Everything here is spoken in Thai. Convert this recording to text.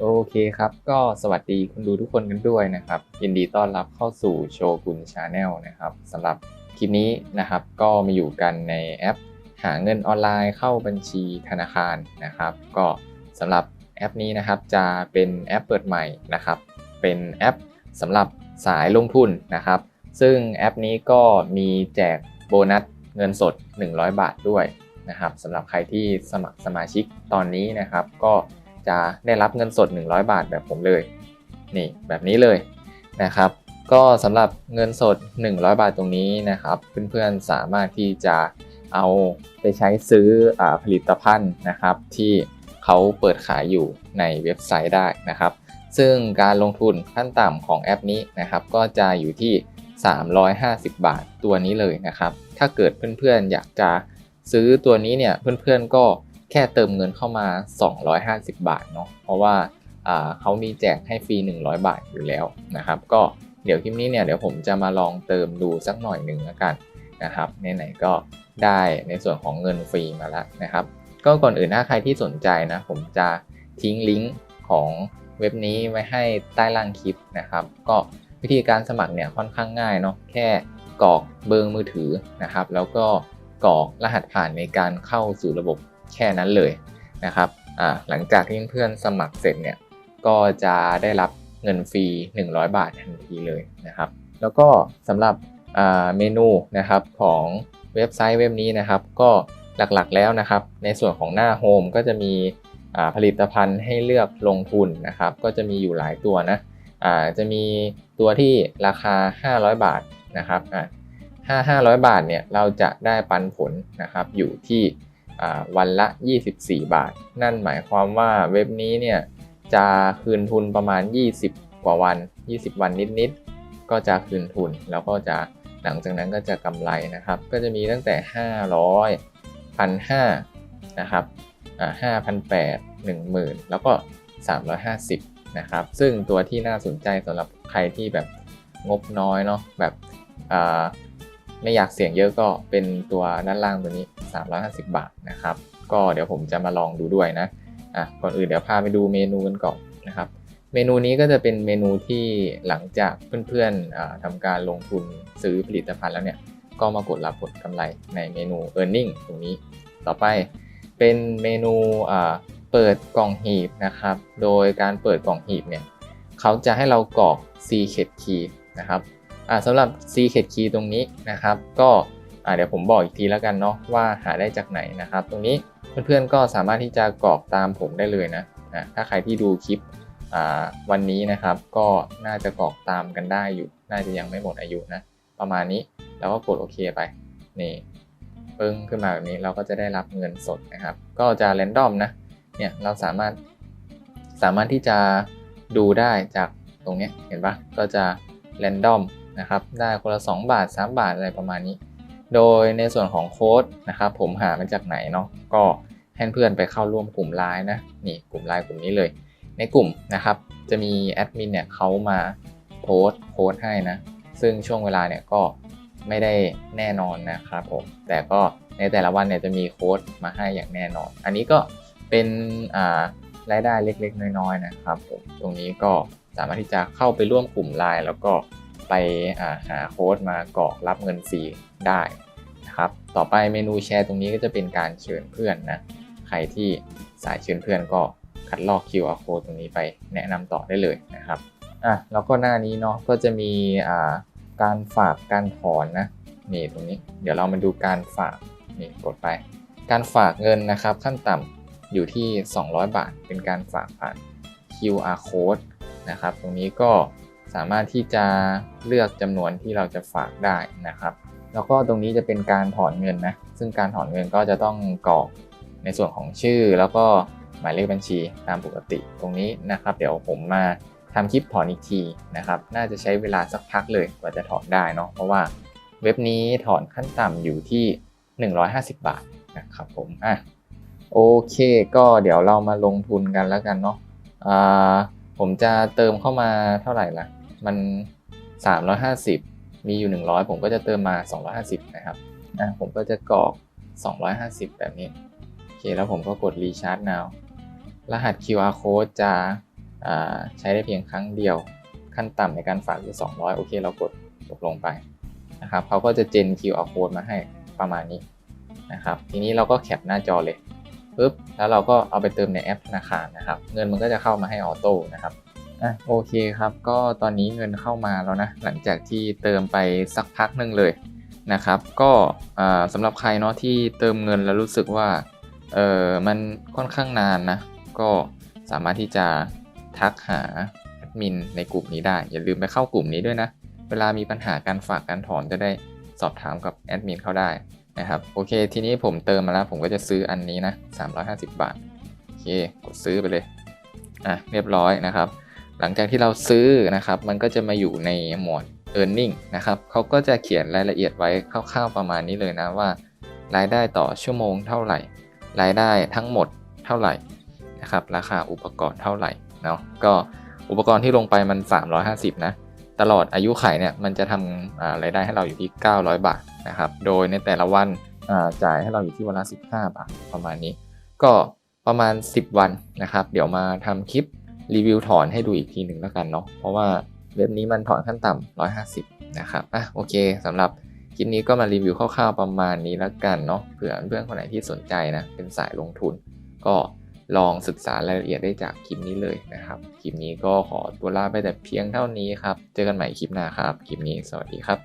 โอเคครับ ก็สวัสดีคุณดูทุกคนกันด้วยนะครับ ยินดีต้อนรับเข้าสู่โชกุนชาแนลนะครับสำหรับคลิปนี้นะครับ ก็มาอยู่กันในแอป หาเงินออนไลน์เข้าบัญชีธนาคารนะครับ ก็สำหรับแอปนี้นะครับจะเป็นแอปเปิดใหม่นะครับ เป็นแอปสำหรับสายลงทุนนะครับ ซึ่งแอปนี้ก็มีแจกโบนัสเงินสด 100 บาทด้วยนะครับสำหรับใครที่สมัครสมาชิกตอนนี้นะครับ ก็ จะได้รับเงินสด 100 บาทแบบผมเลย นี่แบบนี้เลยนะครับ ก็สำหรับเงินสด 100 บาทตรงนี้นะครับ เพื่อนๆสามารถที่จะเอาไปใช้ซื้ออผลิตภัณฑ์นะครับ ที่เขาเปิดขายอยู่ในเว็บไซต์ได้นะครับ ซึ่งการลงทุนขั้นต่ำของแอปนี้นะครับ ก็จะอยู่ที่ 350 บาทตัวนี้เลยนะครับ ถ้าเกิดเพื่อนๆอยากจะซื้อตัวนี้เนี่ยเพื่อนๆก็ ค่เติมเงินเข้ามา 250 บาทเนาะเพราะว่าเขามีแจกให้ฟรี 100 บาทอยู่แล้วนะครับ ก็เดี๋ยวคลิปนี้เนี่ยเดี๋ยวผมจะมาลองเติมดูสักหน่อยหนึ่งแล้วกันนะครับไหนๆก็ได้ในส่วนของเงินฟรีมาแล้วนะครับ ก็ก่อนอื่นถ้าใครที่สนใจนะ ผมจะทิ้งลิงก์ของเว็บนี้ไว้ให้ใต้ล่างคลิปนะครับ ก็วิธีการสมัครเนี่ยค่อนข้างง่ายเนาะแค่กรอกเบอร์มือถือนะครับ แล้วก็กรอกรหัสผ่านในการเข้าสู่ระบบ แค่นั้นเลยนะครับอ่าหลังจากที่เพื่อนสมัครเสร็จเนี่ยก็จะได้รับเงินฟรี 100 บาททันทีเลยนะครับ แล้วก็สำหรับอ่าเมนูนะครับของเว็บไซต์เว็บนี้นะครับ ก็หลักๆแล้วนะครับ ในส่วนของหน้าโฮมก็จะมีอ่าผลิตภัณฑ์ให้เลือกลงทุนนะครับ ก็จะมีอยู่หลายตัวนะอ่าจะมีตัวที่ราคา 500 บาทนะครับอ่าห้าห้าร้อยบาทเนี่ยเราจะได้ปันผลนะครับอยู่ที่ วันละ 24 บาท นั่นหมายความว่าเว็บนี้เนี่ยจะคืนทุนประมาณ 20 กว่าวัน 20 วันนิดๆ ก็จะคืนทุน แล้วก็จะหลังจากนั้นก็จะกำไรนะครับ ก็จะมีตั้งแต่ 500 1,500นะครับ5,800 10,000 แล้วก็ 350 นะครับ ซึ่งตัวที่น่าสนใจสำหรับใครที่แบบงบน้อยเนาะแบบไม่อยากเสี่ยงเยอะก็เป็นตัวด้านล่างตัวนี้ 350 บาทนะครับ ก็เดี๋ยวผมจะมาลองดูด้วยนะอะก่อนอื่นเดี๋ยวพาไปดูเมนูกันก่อนนะครับ เมนูนี้ก็จะเป็นเมนูที่หลังจากเพื่อนๆทำการลงทุนซื้อผลิตภัณฑ์แล้วเนี่ย ก็มากดรับผลกำไรในเมนู e a r n i n g ตรงนี้ ต่อไปเป็นเมนูอ่าเปิดกล่องหีบนะครับ โดยการเปิดกล่องหีบเนี่ยเขาจะให้เรากรอก secret key นะครับอ่าสำหรับ secret key ตรงนี้นะครับ ก็ เดี๋ยวผมบอกอีกทีแล้วกันเนาะว่าหาได้จากไหนนะครับ ตรงนี้เพื่อนๆก็สามารถที่จะกรอกตามผมได้เลยนะถ้าใครที่ดูคลิปวันนี้นะครับก็น่าจะกรอกตามกันได้อยู่ น่าจะยังไม่หมดอายุนะ ประมาณนี้แล้วก็กดโอเคไปนี่ปึ้งขึ้นมาแบบนี้เราก็จะได้รับเงินสดนะครับ ก็จะเรนดอมนะเนี่ยเราสามารถสามารถที่จะดูได้จากตรงนี้เห็นปะก็จะเรนดอมนะครับ ได้คนละ 2 บาท 3 บาทอะไรประมาณนี้ โดยในส่วนของโค้ดนะครับผมหามาจากไหนเนาะก็ให้เพื่อนไปเข้าร่วมกลุ่มไลน์นะนี่กลุ่มไลน์กลุ่มนี้เลย ในกลุ่มนะครับจะมีแอดมินเนี่ยเขามาโพสต์โค้ดให้นะซึ่งช่วงเวลาเนี่ยก็ไม่ได้แน่นอนนะครับผมแต่ก็ในแต่ละวันเนี่ยจะมีโค้ดมาให้อย่างแน่นอน อันนี้ก็เป็นอ่ารายได้เล็กๆ น้อยๆนะครับผมตรงนี้ก็สามารถที่จะเข้าไปร่วมกลุ่มไลน์แล้วก็ไปาหาโค้ดมากรอกรับเงินฟรีได้ นะครับ ต่อไปเมนูแชร์ตรงนี้ก็จะเป็นการเชิญเพื่อนนะ ใครที่สายเชิญเพื่อนก็คัดลอก QR code ตรงนี้ไปแนะนำต่อได้เลยนะครับ อะ แล้วก็หน้านี้เนาะ ก็จะมีอ่าการฝาก การถอนนะ นี่ตรงนี้ เดี๋ยวเรามาดูการฝาก นี่กดไป การฝากเงินนะครับ ขั้นต่ำอยู่ที่ 200 บาท เป็นการฝากผ่าน QR code นะครับ ตรงนี้ก็สามารถที่จะเลือกจำนวนที่เราจะฝากได้นะครับ แล้วก็ตรงนี้จะเป็นการถอนเงินนะ ซึ่งการถอนเงินก็จะต้องกรอกในส่วนของชื่อ แล้วก็หมายเลขบัญชีตามปกติตรงนี้นะครับ เดี๋ยวผมมาทำคลิปถอนอีกทีนะครับ น่าจะใช้เวลาสักพักเลยกว่าจะถอนได้เนาะ เพราะว่าเว็บนี้ถอนขั้นต่ำอยู่ที่ 150 บาทนะครับผม อะ โอเค ก็เดี๋ยวเรามาลงทุนกันแล้วกันเนาะอ่าผมจะเติมเข้ามาเท่าไหร่ละมัน 350 มีอยู่ 100 ผมก็จะเติมมา 250 นะครับอะผมก็จะกรอก 250 แบบนี้ โอเค แล้วผมก็กด Recharge Now รหัส QR code จะใช้ได้เพียงครั้งเดียว ขั้นต่ำในการฝากคือ 200 โอเค เรากดตกลงไปนะครับเขาก็จะเจน QR code มาให้ประมาณนี้นะครับ ทีนี้เราก็แคปหน้าจอเลยปุ๊บ แล้วเราก็เอาไปเติมในแอปธนาคารนะครับ เงินมันก็จะเข้ามาให้ออโต้นะครับ อะโอเคครับ ก็ตอนนี้เงินเข้ามาแล้วนะ หลังจากที่เติมไปสักพักหนึ่งเลยนะครับ ก็สำหรับใครเนาะที่เติมเงินแล้วรู้สึกว่าเออมันค่อนข้างนานนะ ก็สามารถที่จะทักหาแอดมินในกลุ่มนี้ได้ อย่าลืมไปเข้ากลุ่มนี้ด้วยนะ เวลามีปัญหาการฝากการถอนจะได้สอบถามกับแอดมินเขาได้นะครับ โอเค ทีนี้ผมเติมมาแล้วผมก็จะซื้ออันนี้นะ 350 บาท โอเค กดซื้อไปเลย อะ เรียบร้อยนะครับ ลังจากที่เราซื้อนะครับ มันก็จะมาอยู่ในหมวด e a r n i n g นะครับเขาก็จะเขียนรายละเอียดไว้คร่าวๆประมาณนี้เลยนะว่า รายได้ต่อชั่วโมงเท่าไหร่ รายได้ทั้งหมดเท่าไหร่นะครับ ราคาอุปกรณ์เท่าไหร่เนาะก็อุปกรณ์ที่ลงไปมัน 350 นะ ตลอดอายุไขเนี่ยมันจะทำรายได้ให้เราอยู่ที่ 900 บาทนะครับ โดยในแต่ละวันจ่ายให้เราอยู่ที่วันละ 15 บาทประมาณนี้ ก็ประมาณ 10 วันนะครับ เดี๋ยวมาทำคลิป รีวิวถอนให้ดูอีกทีหนึ่งแล้วกันเนาะ เพราะว่าเว็บนี้มันถอนขั้นต่ำ150 นะครับ อะโอเคสำหรับคลิปนี้ก็มารีวิวคร่าวๆประมาณนี้แล้วกันเนาะ เผื่อเพื่อนคนไหนที่สนใจนะ เป็นสายลงทุน ก็ลองศึกษารายละเอียดได้จากคลิปนี้เลยนะครับ คลิปนี้ก็ขอตัวลาไปแต่เพียงเท่านี้ครับ เจอกันใหม่คลิปหน้าครับ คลิปนี้สวัสดีครับ